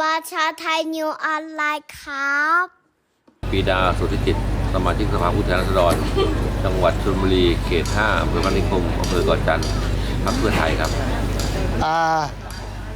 ประชาไทยนิวออนไลน์ครับปีดาสุทธิจิต สมาชิกสภาผู้แทนราษฎร จังหวัดชลบุรี เขต 5อำเภอพันนิคมอำเภอเกาะจันทร์พรรคเพื่อไทยครับ อ่า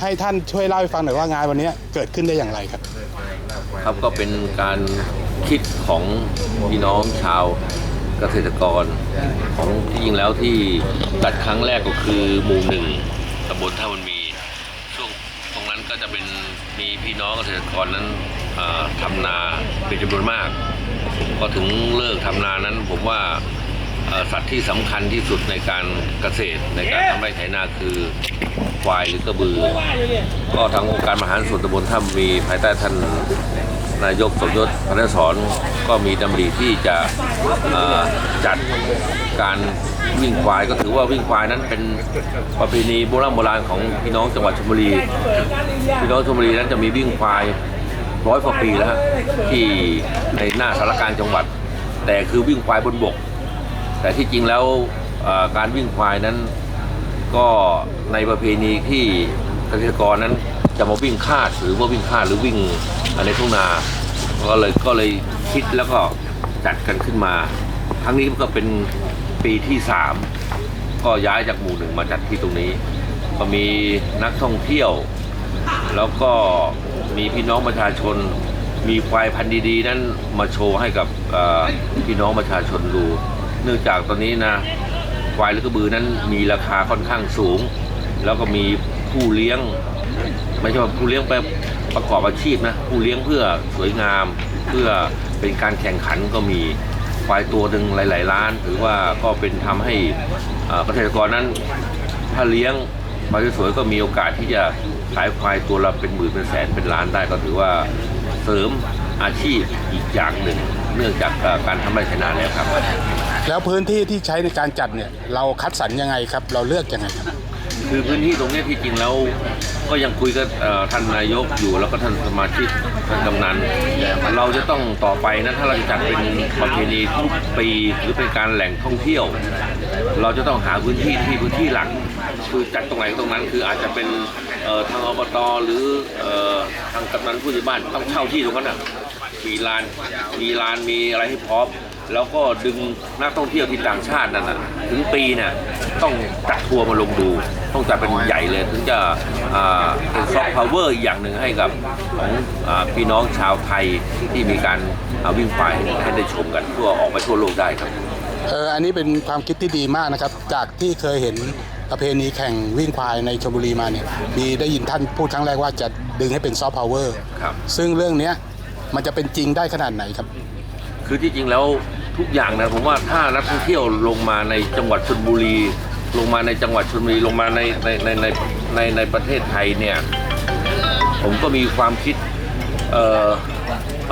ให้ท่านช่วยเล่าให้ฟังหน่อยว่างานวันนี้เกิดขึ้นได้อย่างไรครับ ครับก็เป็นการคิดของพี่น้องชาวเกษตรกรของที่จริงแล้วที่จัดครั้งแรกก็คือหมู่หนึ่งตำบลท่ามันมี ช่วงตรงนั้นก็จะเป็น มีพี่น้องเกษตรกรนั้นทำทำนาเป็นจำนวนมากพอถึงเลิกทำนานั้นผมว่าสัตว์ที่สำคัญที่สุดในการเกษตรในการทำไร่ไถนาคือควายหรือกระบือ ก็ทางองค์การมหาส่วนตำบลท่ามีภายใต้ท่าน นายกสมยศพันธสอนก็มีดำริที่จะจัดการวิ่งควายก็ถือว่าวิ่งควายนั้นเป็นประเพณีโบราณโบราณของพี่น้องจังหวัดชลบุรี พี่น้องชลบุรีนั้นจะมีวิ่งควายร้อยกว่าปีแล้วฮะที่ในหน้าสารการจังหวัด แต่คือวิ่งควายบนบก แต่ที่จริงแล้วการวิ่งควายนั้นก็ในประเพณีที่ เกษตรกรนั้นจะมาวิ่งคาดหรือว่าวิ่งคาดหรือวิ่งในทุ่งนา ก็เลยก็เลยคิดแล้วก็จัดกันขึ้นมา ครั้งนี้ก็เป็นปีที่สามก็ย้ายจากหมู่หนึ่งมาจัดที่ตรงนี้ ก็มีนักท่องเที่ยว แล้วก็มีพี่น้องประชาชน มีควายพันธุ์ดีๆ นั้นมาโชว์ให้กับพี่น้องประชาชนดู เนื่องจากตอนนี้นะควายหรือกระบือนั้นมีราคาค่อนข้างสูง แล้วก็มี ผู้เลี้ยง ไม่ใช่ว่าผู้เลี้ยงไปประกอบอาชีพนะผู้เลี้ยงเพื่อสวยงาม เพื่อเป็นการแข่งขันก็มีควายตัวหนึ่งหลาย ๆ ล้าน ถือว่าก็เป็นทำให้เกษตรกรนั้น ถ้าเลี้ยงควายสวยๆก็มีโอกาสที่จะขายควายตัวละเป็นหมื่นเป็นแสนเป็นล้านได้ก็ถือว่าเสริมอาชีพอีกอย่างหนึ่ง เนื่องจากการทำไร่ไถนาแล้วครับ แล้วพื้นที่ที่ใช้ในการจัดเนี่ยเราคัดสรรยังไงครับ เราเลือกยังไงครับ คือพื้นที่ตรงนี้ที่จริงแล้ว ก็ยังคุยกับท่านนายกอยู่แล้วก็ท่านสมาชิกท่านกำนันเราจะต้องต่อไปนะถ้าเราจะจัดเป็นประเพณีทุกปีหรือเป็นการแหล่งท่องเที่ยว เราจะต้องหาพื้นที่ที่พื้นที่หลักคือจัดตรงไหนก็ตรงนั้นคืออาจจะเป็นทางอบตหรือทางกำนันผู้ใหญ่บ้านต้องเช่าที่ตรงนั้นน่ะมีลานมีลานมีอะไรให้พร้อม แล้วก็ดึงนักท่องเที่ยวที่ต่างชาตินั่นนะถึงปีเนี่ยต้องจัดทัวร์มาลงดู ต้องจัดเป็นใหญ่เลย ถึงจะอ่าเป็นซอฟต์พาวเวอร์อีกอย่างหนึ่งให้กับของอาพี่น้องชาวไทยที่มีการอ่าวิ่งควายให้ได้ชมกันทั่วออกไปทั่วโลกได้ครับเอออันนี้เป็นความคิดที่ดีมากนะครับ จากที่เคยเห็นประเพณีแข่งวิ่งควายในชลบุรีมาเนี่ยมีได้ยินท่านพูดครั้งแรกว่าจะดึงให้เป็นซอฟต์พาวเวอร์ครับซึ่งเรื่องเนี้ยมันจะเป็นจริงได้ขนาดไหนครับ คือที่จริงแล้ว ทุกอย่างนะผมว่าถ้านักท่องเที่ยวลงมาในจังหวัดชลบุรี ลงมาในจังหวัดชลบุรีลงมาในในในในในในประเทศไทยเนี่ย ผมก็มีความคิดเอ่อ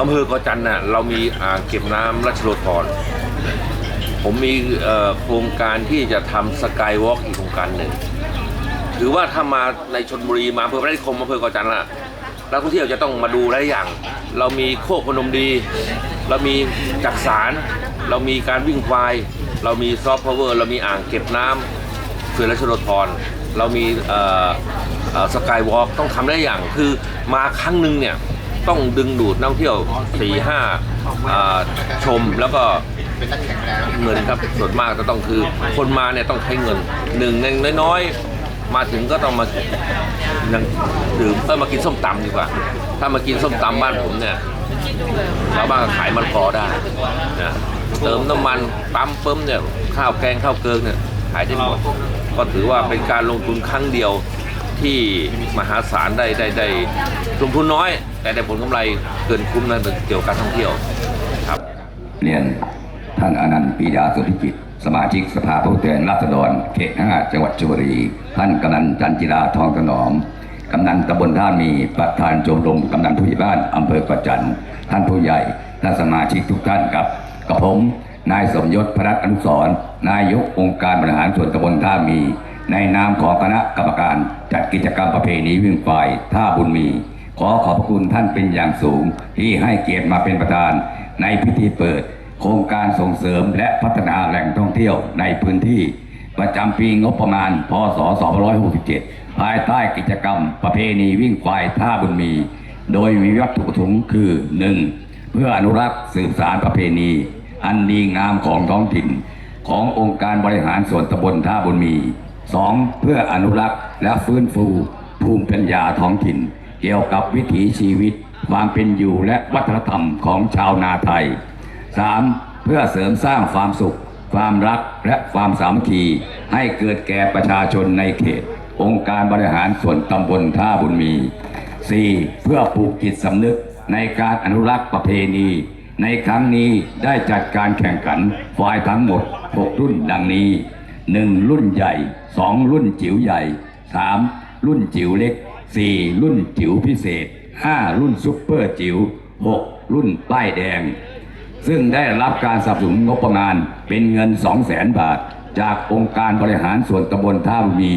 อำเภอกาะจันทร์น่ะเรามีอ่างเก็บน้ำรัชโลธรผมมีโครงการที่จะทำสกายวอล์กอีกโครงการหนึ่ง ถือว่าถ้ามาในชนบุรีมาอำเภอพระนครอำเภอกาะจันทร์ล่ะ นักท่องเที่ยวจะต้องมาดูหลายอย่าง เรามีโคกพนมดี เรามีจักสาร เรามีการวิ่งควาย เรามีซอฟต์พาวเวอร์ เรามีอ่างเก็บน้ำเขื่อนราชโรธรเรามีสกายวอล์กต้องทำได้อย่าง คือมาครั้งหนึ่งเนี่ยต้องดึงดูดนักท่องเที่ยวสี่ห้าชมแล้วก็เงินครับส่วนมากจะต้องคือคนมาเนี่ยต้องใช้เงินหนึ่งในน้อยๆ มาถึงก็ต้องมาดื่มเออมากินส้มตำดีกว่า ถ้ามากินส้มตำบ้านผมเนี่ยชาวบ้านขายมันพอได้นะเติมน้ำมันปั๊มเพิ่มเนี่ยข้าวแกงข้าวเกิงเนี่ยขายได้หมดก็ถือว่าเป็นการลงทุนครั้งเดียวที่มหาศาลได้ได้ได้ลงทุนน้อย แต่ได้ผลกำไรเกินคุ้มนะเกี่ยวกับการท่องเที่ยวครับ เรียนท่านอนันต์ปีดาสุทธิกิจ สมาชิกสภาผู้แทนราษฎรเขต5จังหวัดชลบุรี ท่านกำนันจันจิราทองถนอมกำนันตำบลท่ามีประธานชมรมกำนันผู้ใหญ่บ้านอำเภอประจันทร์ท่านผู้ใหญ่ท่านสมาชิกทุกท่านครับกับผม นายสมยศพรัตน์อนุสรนายกองค์การบริหารส่วนตำบลท่ามี ในนามของคณะกรรมการจัดกิจกรรมประเพณีวิ่งควายท่าบุญมี ขอขอบพระคุณท่านเป็นอย่างสูง ที่ให้เกียรติมาเป็นประธานในพิธีเปิด โครงการส่งเสริมและพัฒนาแหล่งท่องเที่ยวในพื้นที่ ประจำปีงบประมาณ พศ 2567 ภายใต้กิจกรรมประเพณีวิ่งควายท่าบุญมี โดยมีวัตถุประสงค์คือ 1. เพื่ออนุรักษ์สืบสารประเพณี อันดีงามของท้องถิ่น ขององค์การบริหารส่วนตำบลท่าบุญมี 2. เพื่ออนุรักษ์และฟื้นฟูภูมิปัญญาท้องถิ่น เกี่ยวกับวิถีชีวิต ความเป็นอยู่และวัฒนธรรมของชาวนาไทย 3. เพื่อเสริมสร้างความสุข ความรักและความสามัคคีให้เกิดแก่ประชาชนในเขต องค์การบริหารส่วนตำบลท่าบุญมี 4. เพื่อปลูกจิตสำนึกในการอนุรักษ์ประเพณี ในครั้งนี้ได้จัดการแข่งขันฝ่ายทั้งหมด 6 รุ่นดังนี้ 1. รุ่นใหญ่ 2. รุ่นจิ๋วใหญ่ 3. รุ่นจิ๋วเล็ก 4. รุ่นจิ๋วพิเศษ 5. รุ่นซุปเปอร์จิ๋ว 6. รุ่นป้ายแดง ซึ่งได้รับการสนับสนุนงบประมาณเป็นเงิน 2 0 0แสนบาท จากองค์การบริหารส่วนตำบลท่าบุญมี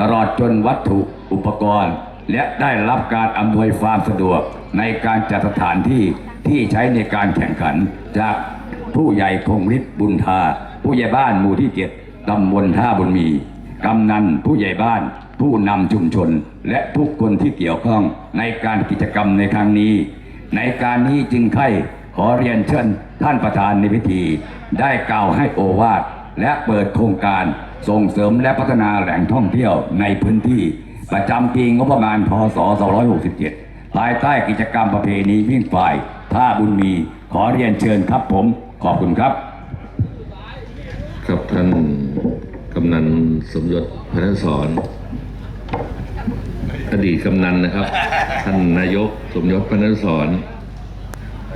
ตลอดจนวัตถุอุปกรณ์ และได้รับการอำนวยความสะดวกในการจัดสถานที่ที่ใช้ในการแข่งขัน จากผู้ใหญ่คงฤทธิ์บุญทา ผู้ใหญ่บ้านหมู่ที่เจ็ดตำบลท่าบุญมี กำนันผู้ใหญ่บ้าน ผู้นำชุมชน และทุกคนที่เกี่ยวข้องในการกิจกรรมในครั้งนี้ ในการนี้จึงใคร่ ขอเรียนเชิญท่านประธานในพิธี ได้กล่าวให้โอวาทและเปิดโครงการส่งเสริมและพัฒนาแหล่งท่องเที่ยวในพื้นที่ ประจำปีงบประมาณพศ 2567 ภายใต้กิจกรรมประเพณีวิ่งฝ่ายท่าบุญมีขอเรียนเชิญครับผมขอบคุณครับ ครับท่านกำนันสมยศพนันสอนอดีตกำนันนะครับ ท่านนายกสมยศพนันสอน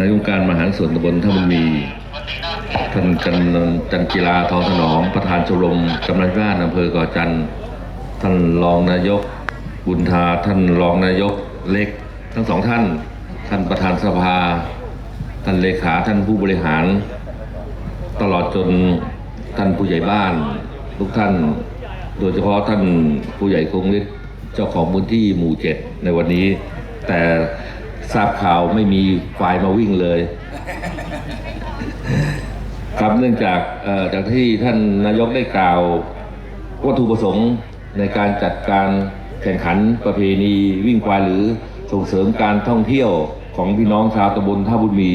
นายกองค์การมหาส่วนตำบลท่าบุญมีท่านกันจันกีฬาทองถนอมประธานชมรมกำนันบ้านอำเภอก่อจันทร์ท่านรองนายกบุญทาท่านรองนายกเล็ก ทั้งสองท่าน ท่านประธานสภา ท่านเลขาท่านผู้บริหาร ตลอดจนท่านผู้ใหญ่บ้านทุกท่าน โดยเฉพาะท่านผู้ใหญ่คงฤทธิ์เจ้าของพื้นที่หมู่เจ็ดในวันนี้ แต่ ทราบข่าวไม่มีไฟมาวิ่งเลย ครับเนื่องจากจากที่ท่านนายกได้กล่าววัตถุประสงค์ในการจัดการแข่งขันประเพณีวิ่งควายหรือส่งเสริมการท่องเที่ยวของพี่น้องชาวตำบลท่าบุญมี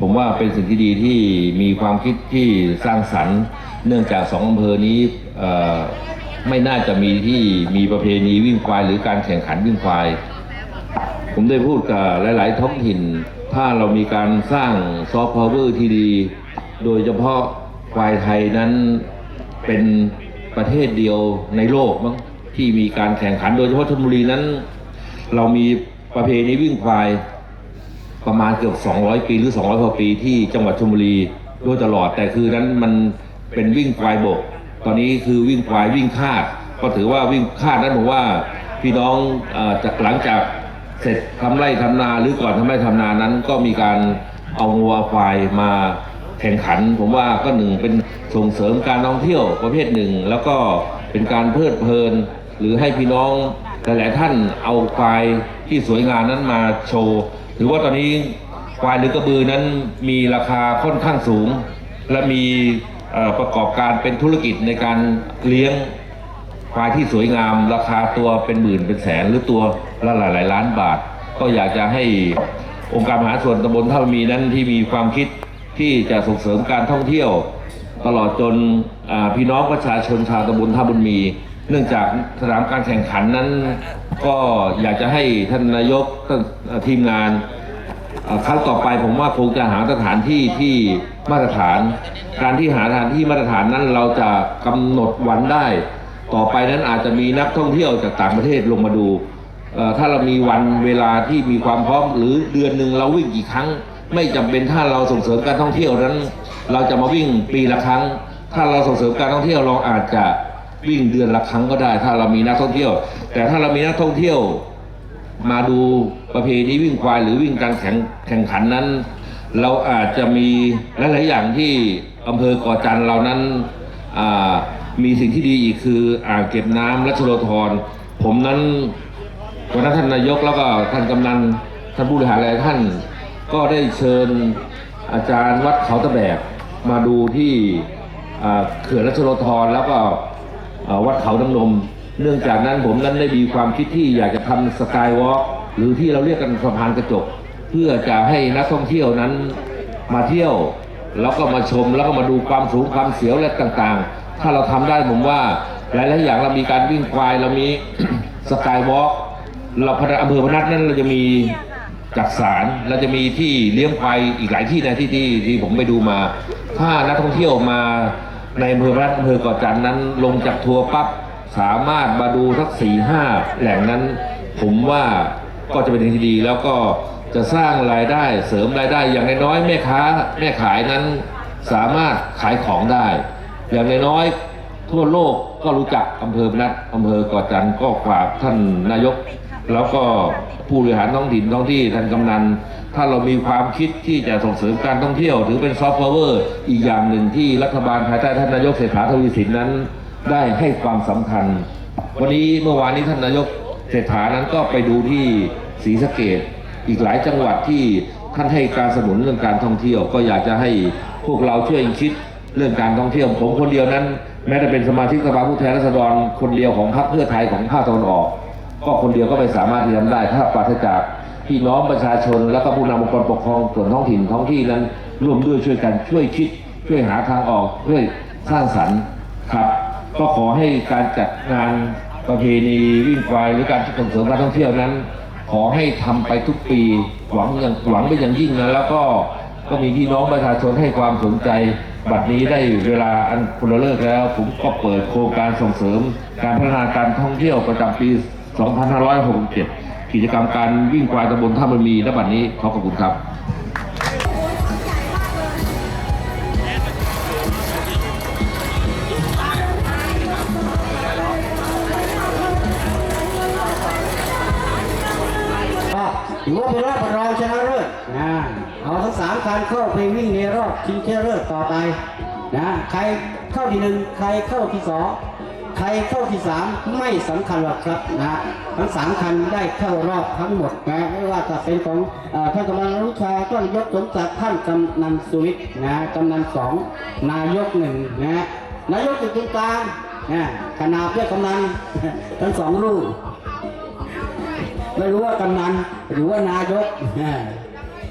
ผมว่าเป็นสิ่งที่ดีที่มีความคิดที่สร้างสรรค์ เนื่องจากสองอำเภอนี้ไม่น่าจะมีที่มีประเพณีวิ่งควายหรือการแข่งขันวิ่งควาย ผมได้พูดกับหลาย ๆ ท้องถิ่น ถ้าเรามีการสร้างซอฟต์พาวเวอร์ที่ดี โดยเฉพาะควายไทยนั้นเป็นประเทศเดียวในโลกมั้งที่มีการแข่งขันโดยเฉพาะชลบุรีนั้น เรามีประเพณีวิ่งควายประมาณเกือบ 200 ปีหรือ 200กว่าปีที่จังหวัดชลบุรีโดยตลอดแต่คือนั้นมันเป็นวิ่งควายบก ตอนนี้คือวิ่งควายวิ่งคาด ก็ถือว่าวิ่งคาดนั้นผมว่าพี่น้องอจากหลังจาก เสร็จทำไร่ทำนาหรือก่อนทำไร่ทำนานั้น ก็มีการเอางัวควายมาแข่งขัน ผมว่าก็หนึ่งเป็นส่งเสริมการท่องเที่ยวประเภทหนึ่ง แล้วก็เป็นการเพลิดเพลิน หรือให้พี่น้องหลายๆท่านเอาควายที่สวยงามนั้นมาโชว์ถือว่าตอนนี้ควายหรือกระบือนั้นมีราคาค่อนข้างสูง และมีประกอบการเป็นธุรกิจในการเลี้ยงควายที่สวยงาม ราคาตัวเป็นหมื่นเป็นแสนหรือตัว ละหลายหลายล้านบาท ก็อยากจะให้องค์การมหาส่วนตำบลท่ามีนั้นที่มีความคิดที่จะส่งเสริมการท่องเที่ยว ตลอดจนพี่น้องประชาชนชาวตำบลท่าบุญมี เนื่องจากสนามการแข่งขันนั้น ก็อยากจะให้ท่านนายกท่านทีมงานครั้งต่อไปผมว่าคงจะหาสถานที่ที่มาตรฐาน การที่หาสถานที่มาตรฐานนั้นเราจะกำหนดวันได้ ต่อไปนั้นอาจจะมีนักท่องเที่ยวจากต่างประเทศลงมาดู ถ้าเรามีวันเวลาที่มีความพร้อม หรือเดือนหนึ่งเราวิ่งกี่ครั้ง ไม่จำเป็นถ้าเราส่งเสริมการท่องเที่ยวนั้น เราจะมาวิ่งปีละครั้ง ถ้าเราส่งเสริมการท่องเที่ยวเราอาจจะวิ่งเดือนละครั้งก็ได้ ถ้าเรามีนักท่องเที่ยว แต่ถ้าเรามีนักท่องเที่ยว มาดูประเพณีวิ่งควายหรือวิ่งการแข่งแข่งขันนั้น เราอาจจะมีหลายๆอย่างที่อำเภอก่อจันทร์เรานั้นมีสิ่งที่ดีอีกคืออ่างเก็บน้ำรัชโลธรผมนั้น วันนั้นท่านนายกแล้วก็ท่านกำนันท่านผู้บริหารหลายท่านก็ได้เชิญอาจารย์วัดเขาตะแบกมาดูที่เขื่อนรัชโลธรแล้วก็วัดเขาน้ำนม เนื่องจากนั้นผมนั้นได้มีความคิดที่อยากจะทำสกายวอล์กหรือที่เราเรียกกันสะพานกระจก เพื่อจะให้นักท่องเที่ยวนั้นมาเที่ยว แล้วก็มาชมแล้วก็มาดูความสูงความเสียวและต่างๆ ถ้าเราทำได้ผมว่าหลายๆอย่างเรามีการวิ่งควายเรามีสกายวอล์ก เราพนัสอำเภอพนัสนั้นเราจะมีจักสารเราจะมีที่เลี้ยงควายอีกหลายที่นะที่ที่ที่ผมไปดูมา ถ้านักท่องเที่ยวมาในอำเภอพนัสอำเภอเกาะจันทร์นั้น ลงจากทัวร์ปั๊บสามารถมาดูสักสี่ห้าแหล่งนั้น ผมว่าก็จะเป็นที่ดีแล้วก็จะสร้างรายได้เสริมรายได้อย่างน้อยๆแม่ค้าแม่ขายนั้นสามารถขายของได้ อย่างน้อยๆทั่วโลกก็รู้จักอำเภอพนัสอำเภอเกาะจันทร์ก็ฝากท่านนายก แล้วก็ผู้บริหารท้องถิ่นท้องที่ท่านกำนัน ถ้าเรามีความคิดที่จะส่งเสริมการท่องเที่ยว ถือเป็นซอฟต์พาวเวอร์อีกอย่างหนึ่งที่รัฐบาลภายใต้ท่านนายกเศรษฐาทวีสินนั้น ได้ให้ความสำคัญ วันนี้เมื่อวานนี้ท่านนายกเศรษฐานั้นก็ไปดูที่ศรีสะเกดอีกหลายจังหวัดที่ท่านให้การสนับสนุนเรื่องการท่องเที่ยว ก็อยากจะให้พวกเราช่วยคิดเรื่องการท่องเที่ยวผมคนเดียวนั้น แม้แต่เป็นสมาชิกสภาผู้แทนราษฎรคนเดียวของพรรคเพื่อไทยของภาคตะวันออก ก็คนเดียวก็ไม่สามารถที่จะทำได้ ถ้าปราศจากพี่น้องประชาชน แล้วก็ผู้นำองค์กรปกครองส่วนท้องถิ่นท้องที่นั้นร่วมด้วยช่วยกันช่วยคิด ช่วยหาทางออกช่วยสร้างสรรค์ครับ ก็ขอให้การจัดงานประเพณีวิ่งควายหรือการส่งเสริมการท่องเที่ยวนั้น ขอให้ทำไปทุกปีหวังอย่างหวังเป็นอย่างยิ่งนะแล้วก็ก็มีพี่น้องประชาชนให้ความสนใจ บัดนี้ได้เวลาอันคุณเลิกแล้ว ผมก็เปิดโครงการส่งเสริม การพัฒนาการท่องเที่ยวประจำปี 2567 กิจกรรมการวิ่งควายตำบลท่ามันมีณบัดนี้ขอขอบคุณครับถือว่าเป็นรอบรองชนะเลิศนะ เอาทั้งสามคันเข้าไปวิ่งในรอบชิงชนะเลิศต่อไปนะใครเข้าที่หนึ่งใครเข้าที่สองใครเข้าที่สามไม่สำคัญหรอกครับนะทั้งสามคันได้เข้ารอบทั้งหมดนะไม่ว่าจะเป็นของอท่านกำนันรุชาต้นยศสมศักดิ์ท่านกำนันสุวิทย์นะกำนันสองนายกหนึ่งนะนายกอยู่ตรงกลางนะขนาบเรียกกำนันทั้งสองรูปไม่รู้ว่ากำนันหรือว่านายก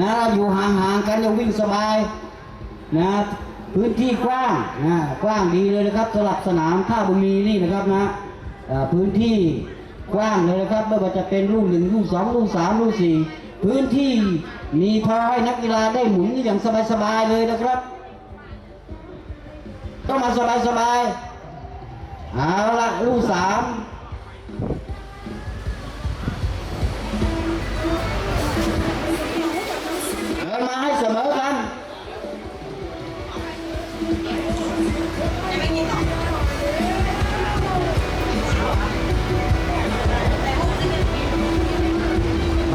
นะเราอยู่ห่างๆกันจะวิ่งสบายนะพื้นที่กว้างนะกว้างดีเลยนะครับสำหรับสนามท่าบุญมีนี่นะครับนะพื้นที่กว้างเลยนะครับไม่ว่าจะเป็นลูกหนึ่งลูกสองลูกสามลูกสี่พื้นที่มีพอให้นักกีฬาได้หมุนอย่างสบายๆเลยนะครับ ต้องมาสบายสบายๆเอาละลูกสาม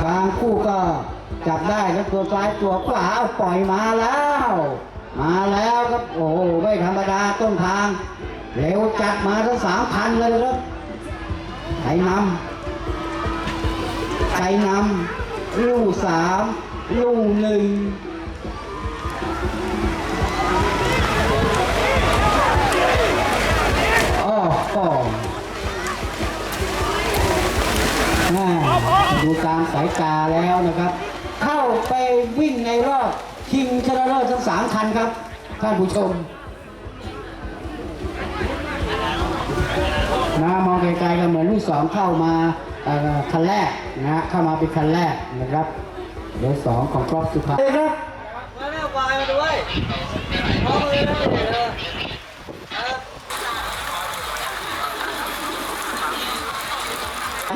บางคู่ก็จับได้แล้วตัวซ้ายตัวขวาปล่อยมาแล้ว มาแล้วครับโอ้ไม่ธรรมดาต้นทาง เร็วจัดมาทั้งสามพันเลยครับไข่นำไข่นำลูกสามลูกหนึ่ง ดูตามสายตาแล้วนะครับ เข้าไปวิ่งในรอบชิงชนะเลิศทั้งสามคันครับท่านผู้ชมนะมองไกลๆก็เหมือนลูกสองเข้ามาคันแรกนะฮะเข้ามาเป็นคันแรกนะครับเดี๋ยวสองของกรอบสุภาพเลยครับ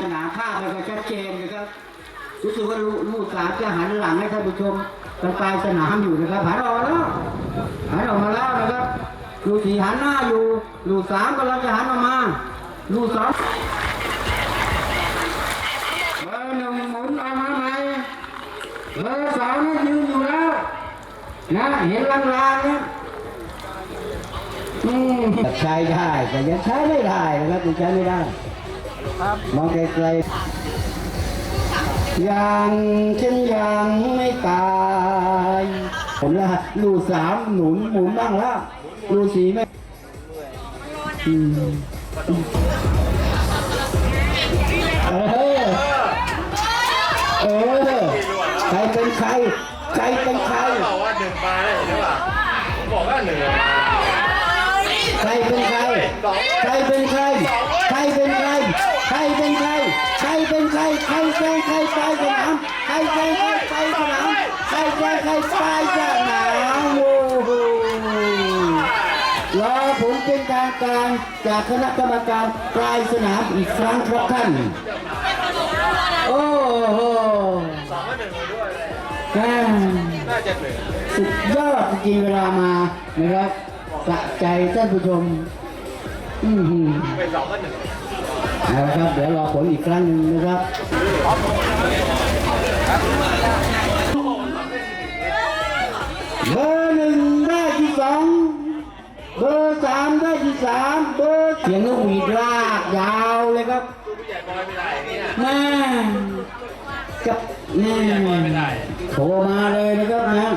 มาแม่ควายมาด้วยพร้อมเลยนะเดี๋ยวสนามภาพมันก็ชัดเจนนะครับรู้สึกว่าลูกสามจะหันหลังให้ท่านผู้ชมทางปลายสนามอยู่นะครับหันออกมาแล้วหันออกมาแล้วนะครับลูกสี่หันหน้าอยู่ลูกสามกำลังจะหันออกมาลูกสองเบอร์หนึ่งหมุนออกมาใหม่เบอร์สองนะยืนอยู่แล้วนะเห็นลางๆนะอืมใช้ได้แต่ยังใช้ไม่ได้นะครับยังใช้ไม่ได้ มองไกลๆยังฉันยังไม่ตาย ผมละลูกสามหนุนหมุนบ้างแล้วลูกสี่ไม่อืมเออเออใครเป็นใครใครเป็นใครบอกว่าหนึ่งมาได้หรือเปล่าผมบอกว่าหนึ่งมาใครเป็นใคร ใครเป็นใคร ใครเป็นใคร ใครเป็นใคร ใครเป็นใคร ใครแซงใครไปสนาม ใครแซงใครไปสนาม ใครแซงใครไปสนามโอ้โหรอผลเป็นทางการจากคณะกรรมการปลายสนามอีกครั้งครับท่าน โอ้โหสองหนึ่งมาด้วยแม่น่าจะหนึ่งสุดยอดจริงเวลามานะครับสะใจท่านผู้ชม อือหือเป็นสองก็หนึ่งเอาละครับ เดี๋ยวรอผลอีกครั้งหนึ่งนะครับเบอร์หนึ่งได้ที่สองเบอร์สามได้ที่สามเบอร์เสียงนกหวีดลากยาวเลยครับแม่กับแม่โทรมาเลยนะครับนะ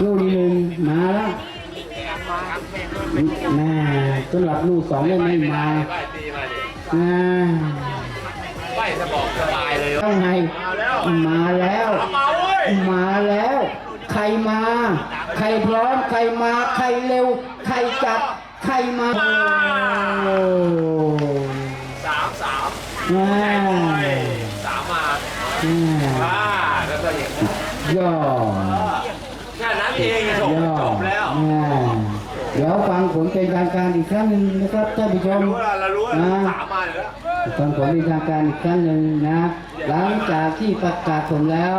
ลูกที่หนึ่งมาแล้ว แม่สำหรับลูกสองยังไม่มาไปตีมาดิอ่าไปจะบอกจะตายเลยข้างในมาแล้วมาเว้ยมาแล้ว ใครมา ใครพร้อม ใครมา ใครเร็ว ใครจัด ใครมาโอ้สามสามแม่สามมาแม่อ่าแล้วก็อย่างย่อแค่นั้นเองจบจบแล้ว เดี๋ยวฟังผลเป็นทางการอีกครั้งหนึ่งนะครับท่านผู้ชมรู้แล้วเรารู้แล้วนะสามมาอยู่แล้วฟังผลเป็นทางการอีกครั้งหนึ่งนะ หลังจากที่ประกาศผลแล้ว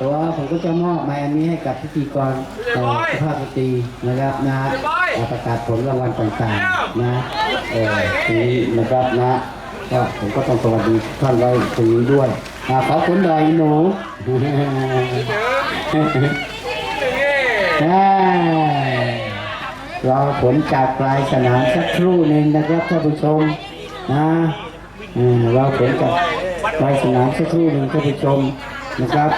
ตัวผมก็จะมอบไมค์อันนี้ให้กับพิธีกรเอ่อสุภาพสตรีนะครับนะประกาศผลรางวัลต่างๆนะเออทีนี้นะครับนะก็ผมก็ต้องสวัสดีท่านไว้ตรงนี้ด้วยอ่าขอบคุณหน่อยหนูแม่ รอผลจากปลายสนามสักครู่หนึ่งนะครับท่านผู้ชมนะอืมรอผลจากปลายสนามสักครู่หนึ่งท่านผู้ชมนะครับ